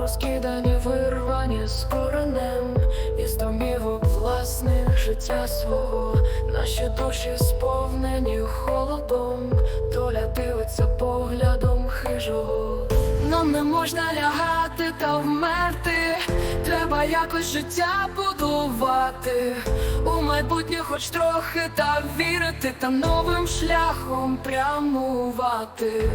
розкидані, вирвані з коренем, із домівок власних життя свого, наші душі сповнені холодом, доля дивиться поглядом хижого. Нам не можна лягати та вмерти, треба якось життя будувати. У майбутнє хоч трохи та вірити, та новим шляхом прямувати.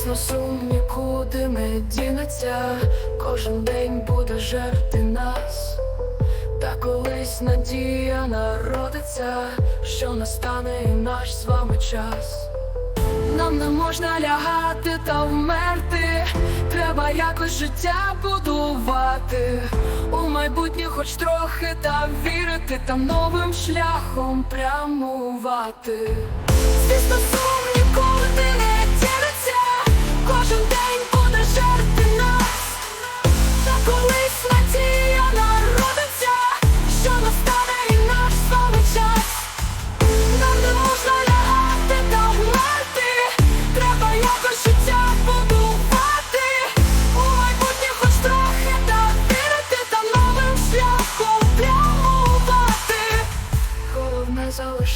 Звісно, сум нікуди не дінеться, кожен день буде жерти нас. Та колись надія народиться, що настане і наш з вами час. Нам не можна лягати та вмерти, треба якось життя будувати. У майбутнє хоч трохи та вірити, та новим шляхом прямувати. Звісно, сум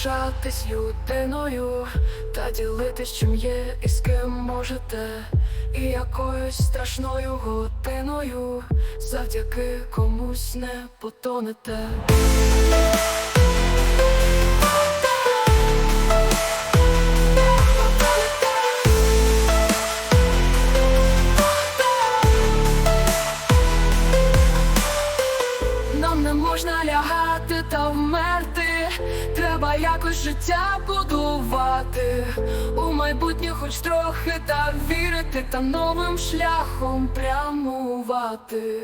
Залишатись людиною та ділитись, чим є і з ким можете. І якоюсь страшною годиною завдяки комусь не потонете. Нам не можна лягати та вмерти, якось життя будувати. У майбутнє хоч трохи та вірити, та новим шляхом прямувати.